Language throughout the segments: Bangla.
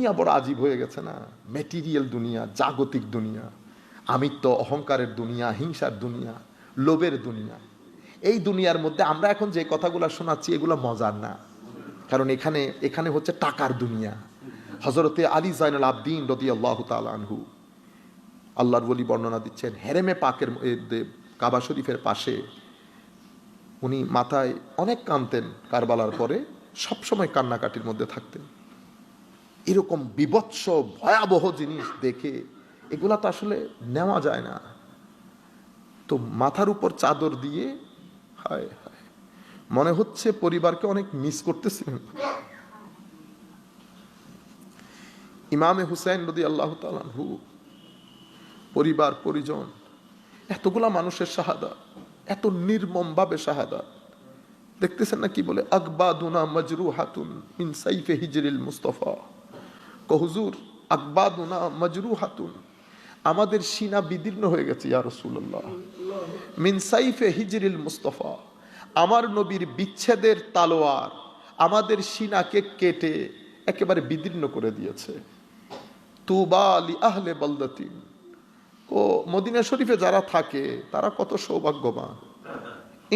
দুনিয়া বড় আজীব হয়ে গেছে না? মেটিরিয়াল দুনিয়া, জাগতিক দুনিয়া, আমিত্ব, অহংকারের দুনিয়া, হিংসার দুনিয়া, লোভের দুনিয়া। এই দুনিয়ার মধ্যে আমরা এখন যে কথাগুলো শোনাচ্ছি, এগুলো মজার না। কারণ এখানে এখানে হচ্ছে টাকার দুনিয়া। হজরতে আলী জাইনুল আবদিন রদি আল্লাহ আনহু, আল্লাহর বলি বর্ণনা দিচ্ছেন, হেরেমে পাকের কাবা শরীফের পাশে উনি মাথায় অনেক কানতেন কারবালার পরে, সবসময় কান্নাকাটির মধ্যে থাকতেন। এরকম বিভৎস, ভয়াবহ জিনিস দেখে এগুলা তো আসলে নেওয়া যায় না। তো মাথার উপর চাদর দিয়ে, হায় হায়, মনে হচ্ছে পরিবারকে অনেক মিস করতেছিলেন ইমামে হুসাইন রদি আল্লাহ তালানহু পরিবার, পরিজন, এতগুলা মানুষের শাহাদা, এত নির্মম ভাবে শাহাদা। দেখতেছেন না কি বলে? আকবাদুনা মজরু হাতুন মিন সাইফে হিজরিল মুস্তফা। কহুজুর আকবাদুনা মজরু হাতুন আমাদের সিনা বিদীর্ণ হয়ে গেছে, ইয়া রসুল্লাহ মিন সাইফে হিজরিল মুস্তফা। আমার নবীর বিচ্ছেদের তালোয়ার আমাদের সিনাকে কেটে একেবারে বিদীর্ণ করে দিয়েছে। তুবা আলি আহলে বলদাতিন। ও মদিনা শরীফে যারা থাকে, তারা কত সৌভাগ্যবান।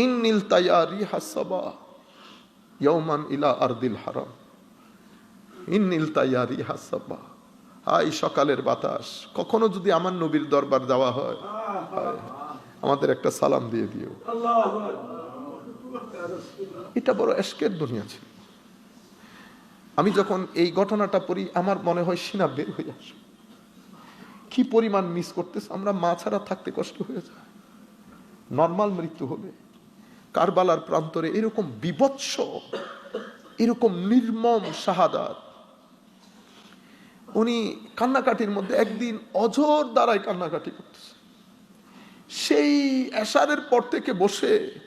ইন নীল তায়ারি হাসাবা ইয়ৌমান ইলা আরদিল হারাম। ইন্নিল তায়ারি হাসাবা হাই সকালের বাতাস, কখনো যদি আমার নবীর দরবার যাওয়া হয় আমাদের একটা সালাম দিয়ে দিও। এটা বড় এশকের দুনিয়া ছিল। আমি যখন এই ঘটনাটা পড়ি, আমার মনে হয় সিনা বের হয়ে আসে কি পরিমাণ মিস করতেছে, আমরা মা ছাড়া থাকতে কষ্ট হয়ে যায়। নর্মাল মৃত্যু হবে। কারবালার প্রান্তরে এরকম বিভৎস, এরকম নির্মম শাহাদাত উনি কান্নাকাটির মধ্যে একদিন অঝোর দ্বারাই কান্নাকাটি করতেছে। সেই এশারের পর থেকে বসে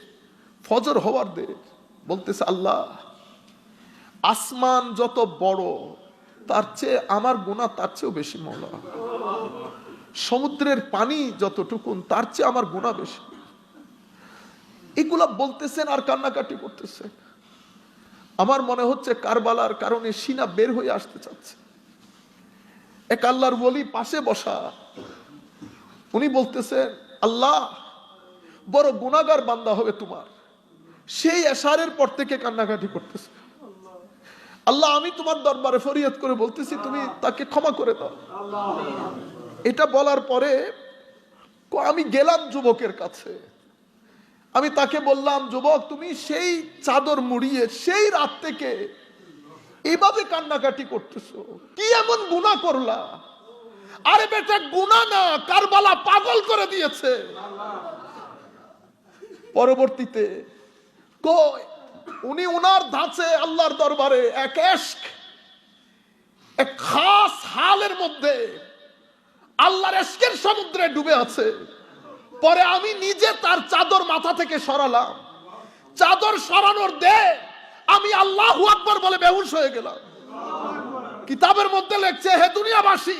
ফজর হওয়ার দের। বলতেছে, আল্লাহ, আসমান যত বড়, তার চেয়ে আমার গুণা তার চেয়েও বেশি মৌলা। সমুদ্রের পানি যতটুকুন, তার চেয়ে আমার গুণা বেশি। এগুলা বলতেছেন আর কান্নাকাটি করতেছেন। আমার মনে হচ্ছে কারবালার কারণে সিনা বের হয়ে আসতে চাচ্ছে। এক আল্লাহর বলি পাশে বসা। উনি বলতেছেন আল্লাহ, বড় গুণাগার বান্দা হবে তোমার। সেই এশারের পর থেকে কান্নাকাটি করতেছে। আল্লাহ, আমি তোমার দরবারে ফরিয়াদ করে বলতেছি, তুমি তাকে ক্ষমা করে দাও। এটা বলার পরে আমি গেলাম যুবকের কাছে। আমি তাকে বললাম, যুবক, তুমি সেই চাদর মুড়িয়ে সেই রাত থেকে এভাবে কান্নাকাটি করতেছো? কি এমন গুণা করলা? আরে বেটা গুণা না, কারবালা পাগল করে দিয়েছে। পরবর্তীতে উনি উনার ধাঁচে আল্লাহর দরবারে এক এক খাস হালের মধ্যে আল্লাহর এশকের সমুদ্রে ডুবে আছে। পরে আমি নিজে তার চাদর মাথা থেকে সরালাম। চাদর সরানোর দে আমি আল্লাহ আকবর বলে বেহুশ হয়ে গেলাম। কিতাবের মধ্যে লেখছে, হে দুনিয়াবাসী,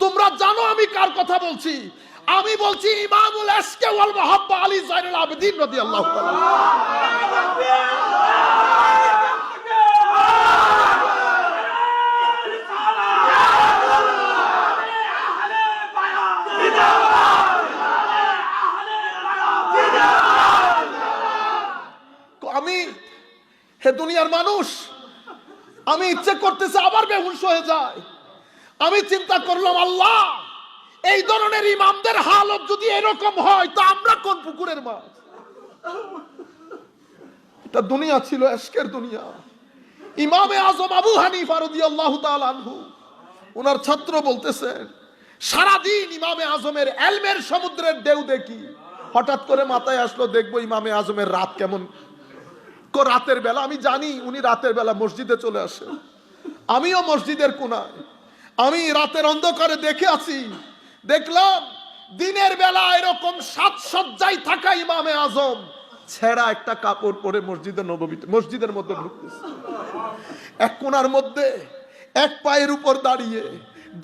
তোমরা জানো আমি কার কথা বলছি? আমি বলছি ইমামুল এসকে ওয়াল মাহাব্বা আলী জাইনুল আবেদিন রাদিয়াল্লাহু তাআলা মানুষ। আমি ইচ্ছে করতেছে আবার বেহুশ হয়ে যায়। আমি চিন্তা করলাম, আল্লাহ, এই ধরনের ইমামদের হালত যদি এরকম হয়, তো আমরা কোন পুকুরের মাছ? এটা দুনিয়া ছিল, এশকের দুনিয়া। ইমামে আজম আবু হানিফা রাদিয়াল্লাহু আল্লাহ আনহু ওনার ছাত্র বলতেছেন সারাদিন ইমামে আজমের এলমের সমুদ্রের ঢেউ দেখি। হঠাৎ করে মাথায় আসলো, দেখব ইমামে আজমের রাত কেমন কো রাতের বেলা, আমি জানি উনি রাতের বেলা মসজিদে চলে আসে আমিও মসজিদের কোনায়। আমি রাতের অন্ধকারে দেখে আছি, দেখলাম দিনের বেলা এরকম সাজসজ্জায় থাকা ইমামে আজম ছেঁড়া একটা কাপড় পরে মসজিদের নবমীতে, মসজিদের মধ্যে ঢুকতেছে। এক কোনার মধ্যে, এক পায়ের উপর দাঁড়িয়ে,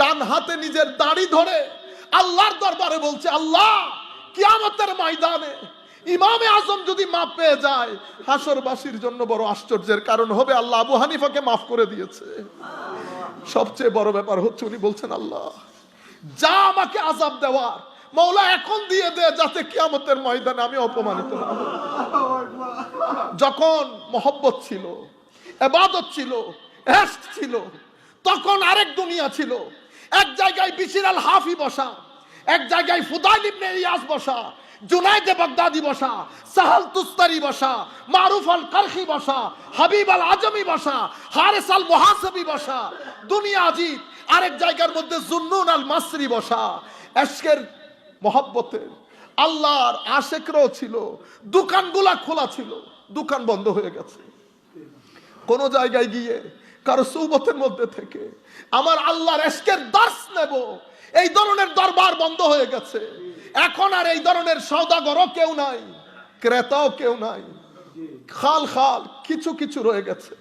ডান হাতে নিজের দাড়ি ধরে আল্লাহর দরবারে বলছে, আল্লাহ, কিয়ামতের ময়দানে ইমামে আজম যদি মাপ পেয়ে যায়, হাসরবাসীর জন্য বড় আশ্চর্যের কারণ হবে আল্লাহ আবু হানিফাকে মাফ করে দিয়েছে। সবচেয়ে বড় ব্যাপার হচ্ছে উনি বলছেন, আল্লাহ, যা আমাকে আজাব দেওয়ার মৌলা এখন দিয়ে দে, যাতে কিয়ামতের ময়দানে আমি অপমানিত না যখন মহব্বত ছিল, এবাদত ছিল এশক ছিল, তখন আরেক দুনিয়া ছিল। এক জায়গায় বিশির আল হাফি বসা, এক জায়গায় ফুদাইল ইবনে ইয়াস বসা জুনাইদে বাগদাদি বসা, সাহাল তুস্তারি বসা, মারুফ আল কারখি বসা, হাবিব আল আজমি বসা, হারেস আল মুহাসবি বসা, দুনিয়া আজিব, আরেক জায়গার মধ্যে জুন্নুন আল মাসরি বসা। এশকের মহব্বতের আল্লাহর আশেকরাও ছিল, দোকানগুলা খোলা ছিল, দোকান বন্ধ হয়ে গেছে। কোন জায়গায় গিয়ে কারও সৌবতের মধ্যে থেকে, আমার আল্লাহর এসকের দাস নেব, এই ধরনের দরবার বন্ধ হয়ে গেছে। এখন আর এই ধরনের সৌদাগরও কেউ নাই, ক্রেতাও কেউ নাই। খাল খাল, কিছু কিছু রয়ে গেছে।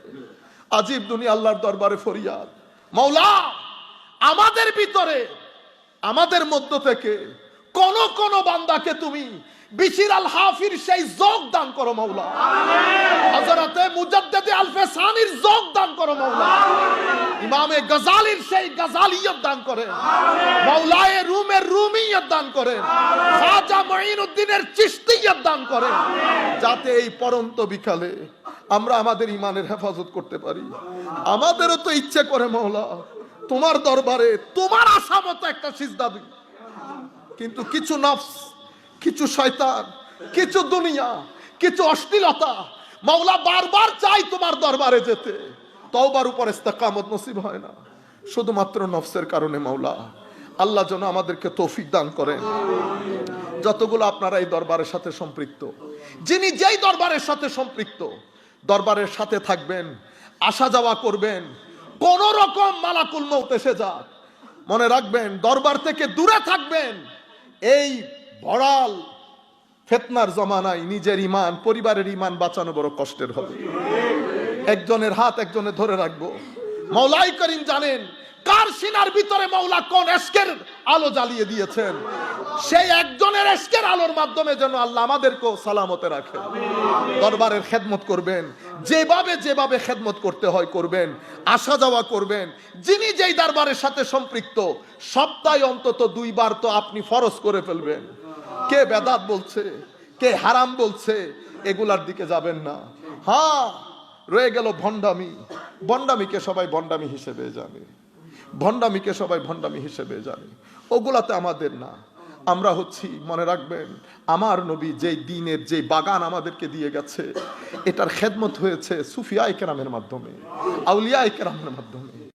আজিব দুনিয়া আল্লাহর দরবারে ফরিয়াদ। মৌলা আমাদের ভিতরে, আমাদের মধ্য থেকে কোন কোন বান্দাকে তুমি বিশির আল হাফির সেই যোগ দান করো মৌলা হযরতে মুজাদ্দিদ আলফে সানির যোগ দান করো মৌলা ইমামে গজালির সেই গজালিয়ত দান মৌলায়ে রুমের রুমিয়ত দান খাজা মঈনুদ্দিনের চিশতিয়ত দান করেন যাতে এই পরন্ত বিকালে আমরা আমাদের ইমানের হেফাজত করতে পারি। আমাদেরও তো ইচ্ছে করে মৌলা তোমার দরবারে তোমার আশা মতো একটা সিজদা দিই। কিন্তু কিছু নফস, কিছু শয়তান, কিছু দুনিয়া, কিছু অশ্লীলতা মাওলা বারবার চাই তোমার দরবারে যেতে। তওবার উপর ইস্তেকামত নসিব হয় না। শুধুমাত্র নফসের কারণে মাওলা, আল্লাহ যেন আমাদেরকে তৌফিক দান করেন। যতগুলো আপনারা এই দরবারের সাথে সম্পৃক্ত, যিনি যেই দরবারের সাথে সম্পৃক্ত, দরবারের সাথে থাকবেন, আসা যাওয়া করবেন কোন রকম মালাকুল মৌত এসে যাক। মনে রাখবেন, দরবার থেকে দূরে থাকবেন এই ভরাল ফেতনার জমানায় নিজের ইমান পরিবারের ইমান বাঁচানো বড় কষ্টের হবে। একজনের হাত একজনে ধরে রাখব। মৌলাই করিম জানেন, কার সিনার ভিতরে মৌলা কোন এসকের আলো জ্বালিয়ে দিয়েছেন? সেই একজনের এসকের আলোর মাধ্যমে যেন আল্লাহ আমাদেরকেও সালামতে রাখেন দরবারের খেদমত করবেন, যেভাবে যেভাবে খেদমত করতে হয় করবেন, আসা যাওয়া করবেন। যিনি যেই দরবারের সাথে সম্পৃক্ত, সপ্তাহে অন্তত দুইবার তো আপনি ফরজ করে ফেলবেন। কে বেদাত বলছে, কে হারাম বলছে, এগুলার দিকে যাবেন না। হ্যাঁ রয়ে গেল ভণ্ডামি। ভণ্ডামিকে সবাই ভণ্ডামি হিসেবে জানে। ভণ্ডামিকে সবাই ভণ্ডামি হিসেবে জানে। ওগুলাতে আমাদের না। আমরা হচ্ছি, মনে রাখবেন, আমার নবী যেই দিনের যে বাগান আমাদেরকে দিয়ে গেছে, এটার খেদমত হয়েছে সুফিয়া একরামের মাধ্যমে আউলিয়া একরামের মাধ্যমে।